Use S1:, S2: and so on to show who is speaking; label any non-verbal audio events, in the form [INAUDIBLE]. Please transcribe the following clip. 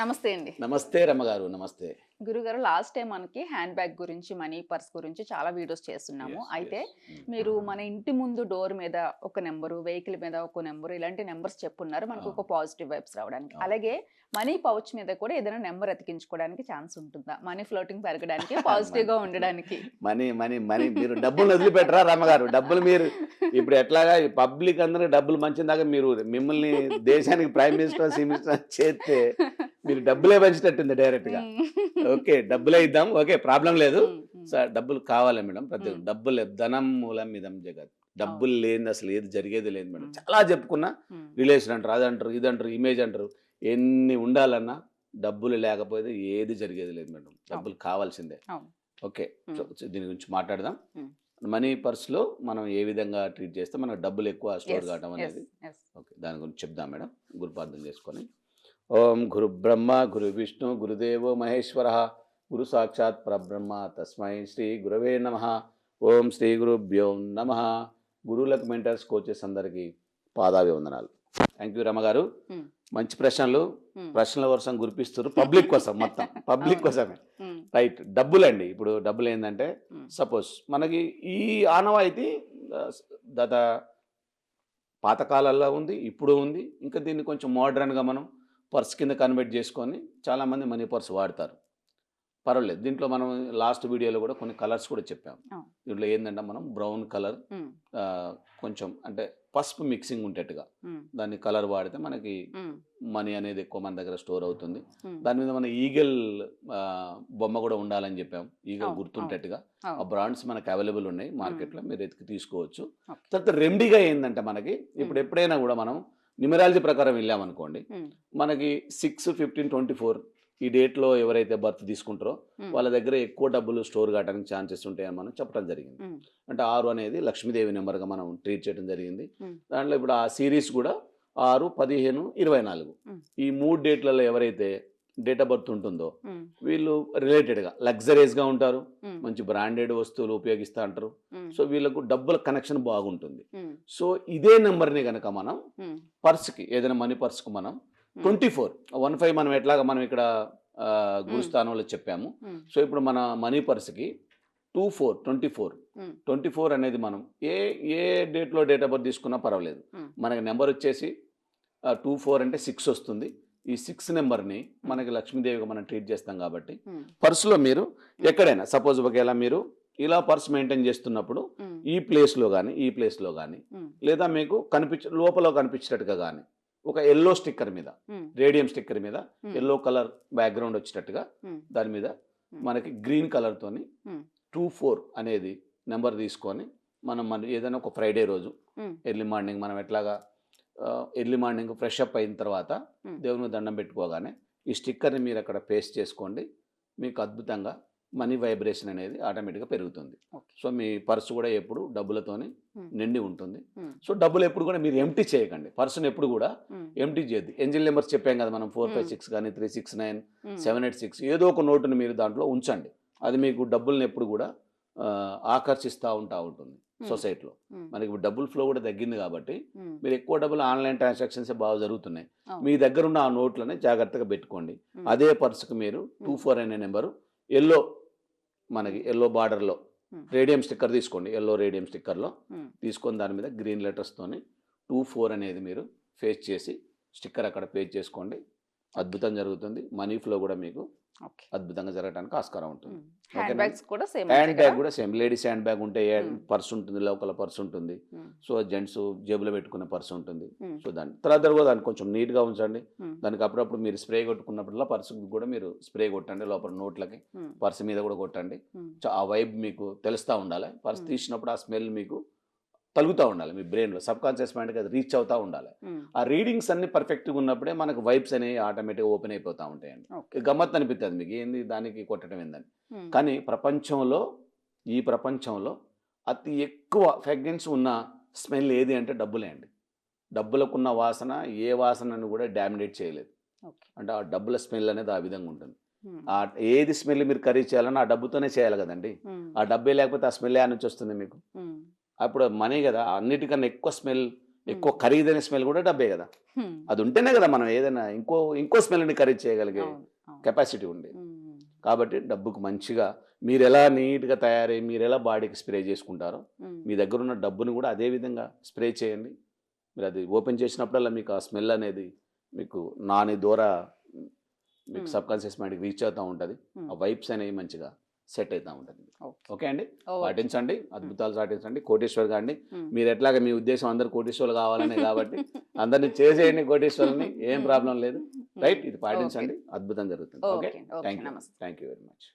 S1: నమస్తే అండి
S2: నమస్తే రమ్మగారు నమస్తే
S1: గురుగారు లాస్ట్ టైం మనకి హ్యాండ్ బ్యాగ్ గురించి మనీ పర్స్ గురించి చాలా వీడియోస్ చేస్తున్నాము అయితే మీరు మన ఇంటి ముందు డోర్ మీద ఒక నెంబరు వెహికల్ మీద ఒక నెంబరు ఇలాంటి నెంబర్స్ చెప్పున్నారు మనకు ఒక పాజిటివ్ వైబ్స్ రావడానికి అలాగే మనీ పౌచ్ మీద కూడా ఏదైనా నెంబర్ అతికించుకోవడానికి ఛాన్స్ ఉంటుందా మనీ ఫ్లోటింగ్ పెరగడానికి [LAUGHS] పాజిటివ్ గా ఉండడానికి
S2: మనీ మనీ మనీ మీరు డబ్బులు వదిలిపెట్టరా రమ్మగారు డబ్బులు మీరు ఇప్పుడు ఎట్లాగా పబ్లిక్ అందరూ డబ్బులు మంచిందాగా మీరు మిమ్మల్ని దేశానికి ప్రైమ్ మినిస్టర్ మినిస్టర్ చేస్తే మీరు డబ్బులే పంచినట్టుంది డైరెక్ట్ గా ఓకే డబ్బులే ఇద్దాం ఓకే ప్రాబ్లం లేదు సార్ డబ్బులు కావాలి మేడం ప్రతి డబ్బులు ధనం మూలం మీద జగత్ డబ్బులు లేని అసలు ఏది జరిగేది లేదు మేడం చాలా చెప్పుకున్నా రిలేషన్ అంటారు అది అంటారు ఇది అంటారు ఇమేజ్ అంటారు ఎన్ని ఉండాలన్నా డబ్బులు లేకపోతే ఏది జరిగేది లేదు మేడం డబ్బులు కావాల్సిందే ఓకే దీని గురించి మాట్లాడదాం మనీ పర్స్లో మనం ఏ విధంగా ట్రీట్ చేస్తే మనకు డబ్బులు ఎక్కువ స్టోర్ కావడం అనేది ఓకే దాని గురించి చెప్దాం మేడం గురుపార్థం చేసుకొని ఓం గురు బ్రహ్మ గురు విష్ణు గురుదేవో మహేశ్వర గురు సాక్షాత్ పరబ్రహ్మ తస్మై శ్రీ గురవే నమ ఓం శ్రీ గురుభ్యో నమ గురువులకు మెంటర్స్ కోచెస్ అందరికీ వందనాలు థ్యాంక్ యూ రమ్మగారు మంచి ప్రశ్నలు ప్రశ్నల వర్షం గురిపిస్తున్నారు పబ్లిక్ కోసం మొత్తం [LAUGHS] పబ్లిక్ కోసమే రైట్ డబ్బులండి ఇప్పుడు డబ్బులు ఏంటంటే సపోజ్ మనకి ఈ ఆనవాయితీ గత పాతకాలాల్లో ఉంది ఇప్పుడు ఉంది ఇంకా దీన్ని కొంచెం మోడర్న్గా మనం పర్స్ కింద కన్వర్ట్ చేసుకొని చాలామంది మనీ పర్స్ వాడతారు పర్వాలేదు దీంట్లో మనం లాస్ట్ వీడియోలో కూడా కొన్ని కలర్స్ కూడా చెప్పాం దీంట్లో ఏంటంటే మనం బ్రౌన్ కలర్ కొంచెం అంటే పసుపు మిక్సింగ్ ఉండేట్టుగా దాన్ని కలర్ వాడితే మనకి మనీ అనేది ఎక్కువ మన దగ్గర స్టోర్ అవుతుంది దాని మీద మన ఈగల్ బొమ్మ కూడా ఉండాలని చెప్పాం ఈగల్ గుర్తుంటేట్టుగా ఆ బ్రాండ్స్ మనకు అవైలబుల్ ఉన్నాయి మార్కెట్లో మీరు ఎత్తుకు తీసుకోవచ్చు తర్వాత రెమెడీగా ఏంటంటే మనకి ఇప్పుడు ఎప్పుడైనా కూడా మనం న్యూమరాలజీ ప్రకారం వెళ్ళామనుకోండి మనకి సిక్స్ ఫిఫ్టీన్ ట్వంటీ ఫోర్ ఈ డేట్లో ఎవరైతే బర్త్ తీసుకుంటారో వాళ్ళ దగ్గర ఎక్కువ డబ్బులు స్టోర్ కావడానికి ఛాన్సెస్ ఉంటాయని మనం చెప్పడం జరిగింది అంటే ఆరు అనేది లక్ష్మీదేవి నెంబర్గా మనం ట్రీట్ చేయడం జరిగింది దాంట్లో ఇప్పుడు ఆ సిరీస్ కూడా ఆరు పదిహేను ఇరవై నాలుగు ఈ మూడు డేట్లలో ఎవరైతే డేట్ ఆఫ్ బర్త్ ఉంటుందో వీళ్ళు రిలేటెడ్గా లగ్జరీస్గా ఉంటారు మంచి బ్రాండెడ్ వస్తువులు ఉపయోగిస్తూ ఉంటారు సో వీళ్ళకు డబ్బుల కనెక్షన్ బాగుంటుంది సో ఇదే నెంబర్ని కనుక మనం పర్స్కి ఏదైనా మనీ పర్స్కి మనం ట్వంటీ ఫోర్ వన్ ఫైవ్ మనం ఎట్లాగా మనం ఇక్కడ గురుస్థానంలో చెప్పాము సో ఇప్పుడు మన మనీ పర్స్కి two four twenty four twenty four అనేది మనం ఏ ఏ డేట్లో డేట్ ఆఫ్ బర్త్ తీసుకున్నా పర్వాలేదు మనకి నెంబర్ వచ్చేసి టూ ఫోర్ అంటే సిక్స్ వస్తుంది ఈ సిక్స్ నెంబర్ని మనకి లక్ష్మీదేవిగా మనం ట్రీట్ చేస్తాం కాబట్టి పర్సులో మీరు ఎక్కడైనా సపోజ్ ఒకవేళ మీరు ఇలా పర్స్ మెయింటైన్ చేస్తున్నప్పుడు ఈ ప్లేస్లో కానీ ఈ ప్లేస్లో కానీ లేదా మీకు కనిపించ లోపల కనిపించేటట్టుగా కానీ ఒక ఎల్లో స్టిక్కర్ మీద రేడియం స్టిక్కర్ మీద ఎల్లో కలర్ బ్యాక్గ్రౌండ్ వచ్చేటట్టుగా దాని మీద మనకి గ్రీన్ కలర్తోని టూ ఫోర్ అనేది నెంబర్ తీసుకొని మనం మన ఏదైనా ఒక ఫ్రైడే రోజు ఎర్లీ మార్నింగ్ మనం ఎట్లాగా ఎర్లీ మార్నింగ్ ఫ్రెష్ అప్ అయిన తర్వాత దేవుని దండం పెట్టుకోగానే ఈ స్టిక్కర్ని మీరు అక్కడ పేస్ట్ చేసుకోండి మీకు అద్భుతంగా మనీ వైబ్రేషన్ అనేది ఆటోమేటిక్గా పెరుగుతుంది సో మీ పర్సు కూడా ఎప్పుడు డబ్బులతోనే నిండి ఉంటుంది సో డబ్బులు ఎప్పుడు కూడా మీరు ఎంటీ చేయకండి పర్సును ఎప్పుడు కూడా ఎంటీ చేయద్దు ఎంజిల్ నెంబర్స్ చెప్పాం కదా మనం ఫోర్ ఫైవ్ సిక్స్ కానీ three six nine seven eight six ఏదో ఒక నోటును మీరు దాంట్లో ఉంచండి అది మీకు డబ్బులను ఎప్పుడు కూడా ఆకర్షిస్తూ ఉంటా ఉంటుంది సొసైటీలో మనకి డబ్బుల్ ఫ్లో కూడా తగ్గింది కాబట్టి మీరు ఎక్కువ డబ్బులు ఆన్లైన్ ట్రాన్సాక్షన్స్ బాగా జరుగుతున్నాయి మీ దగ్గర ఉన్న ఆ నోట్లని జాగ్రత్తగా పెట్టుకోండి అదే పర్సుకు మీరు టూ ఫోర్ అనే నెంబరు ఎల్లో మనకి ఎల్లో బార్డర్లో రేడియం స్టిక్కర్ తీసుకోండి ఎల్లో రేడియం స్టిక్కర్లో తీసుకొని దాని మీద గ్రీన్ లెటర్స్తోని టూ ఫోర్ అనేది మీరు ఫేస్ చేసి స్టిక్కర్ అక్కడ పేజ్ చేసుకోండి అద్భుతం జరుగుతుంది మనీ ఫ్లో కూడా మీకు అద్భుతంగా జరగడానికి ఆస్కారం ఉంటుంది హ్యాండ్ బ్యాగ్ కూడా సేమ్ లేడీస్ హ్యాండ్ బ్యాగ్ ఉంటే పర్స్ ఉంటుంది లోకల్ పర్స్ ఉంటుంది సో జెంట్స్ జేబులో పెట్టుకునే పర్స్ ఉంటుంది సో దాని తర్వాత కూడా దాన్ని కొంచెం నీట్ గా ఉంచండి దానికి అప్పుడప్పుడు మీరు స్ప్రే కొట్టుకున్నప్పుడల్లా పర్స్ కూడా మీరు స్ప్రే కొట్టండి లోపల నోట్లకి పర్స్ మీద కూడా కొట్టండి ఆ వైబ్ మీకు తెలుస్తూ ఉండాలి పర్స్ తీసినప్పుడు ఆ స్మెల్ మీకు తలుగుతూ ఉండాలి మీ బ్రెయిన్లో సబ్ కాన్షియస్ మైండ్కి అది రీచ్ అవుతూ ఉండాలి ఆ రీడింగ్స్ అన్ని పర్ఫెక్ట్గా ఉన్నప్పుడే మనకు వైబ్స్ అనేవి ఆటోమేటిక్గా ఓపెన్ అయిపోతూ ఉంటాయండి గమ్మత్ అనిపిస్తుంది మీకు ఏంది దానికి కొట్టడం ఏందని కానీ ప్రపంచంలో ఈ ప్రపంచంలో అతి ఎక్కువ ఫ్రెగ్రెన్స్ ఉన్న స్మెల్ ఏది అంటే డబ్బులే అండి డబ్బులకున్న వాసన ఏ వాసనను కూడా డామినేట్ చేయలేదు అంటే ఆ డబ్బుల స్మెల్ అనేది ఆ విధంగా ఉంటుంది ఆ ఏది స్మెల్ మీరు కర్రీ చేయాలన్నా ఆ డబ్బుతోనే చేయాలి కదండి ఆ డబ్బే లేకపోతే ఆ స్మెల్ నుంచి వస్తుంది మీకు అప్పుడు మనీ కదా అన్నిటికన్నా ఎక్కువ స్మెల్ ఎక్కువ ఖరీదైన స్మెల్ కూడా డబ్బే కదా అది ఉంటేనే కదా మనం ఏదైనా ఇంకో ఇంకో స్మెల్ని ఖరీదు చేయగలిగే కెపాసిటీ ఉంది కాబట్టి డబ్బుకు మంచిగా మీరు ఎలా నీట్గా తయారై మీరు ఎలా బాడీకి స్ప్రే చేసుకుంటారో మీ దగ్గర ఉన్న డబ్బును కూడా అదే విధంగా స్ప్రే చేయండి మీరు అది ఓపెన్ చేసినప్పుడల్లా మీకు ఆ స్మెల్ అనేది మీకు నాని ద్వారా మీకు సబ్కాన్షియస్ మైండ్కి రీచ్ అవుతూ ఉంటుంది ఆ వైబ్స్ అనేవి మంచిగా సెట్ అవుతా ఉంటుంది ఓకే అండి పాటించండి అద్భుతాలు సాటించండి కోటేశ్వర్ గారిని మీరు ఎట్లాగా మీ ఉద్దేశం అందరు కోటేశ్వర్లు కావాలనే కాబట్టి [LAUGHS] అందరినీ చేసేయండి కోటేశ్వర్ని ఏం ప్రాబ్లం లేదు రైట్ ఇది పాటించండి అద్భుతం జరుగుతుంది okay thank you thank you very much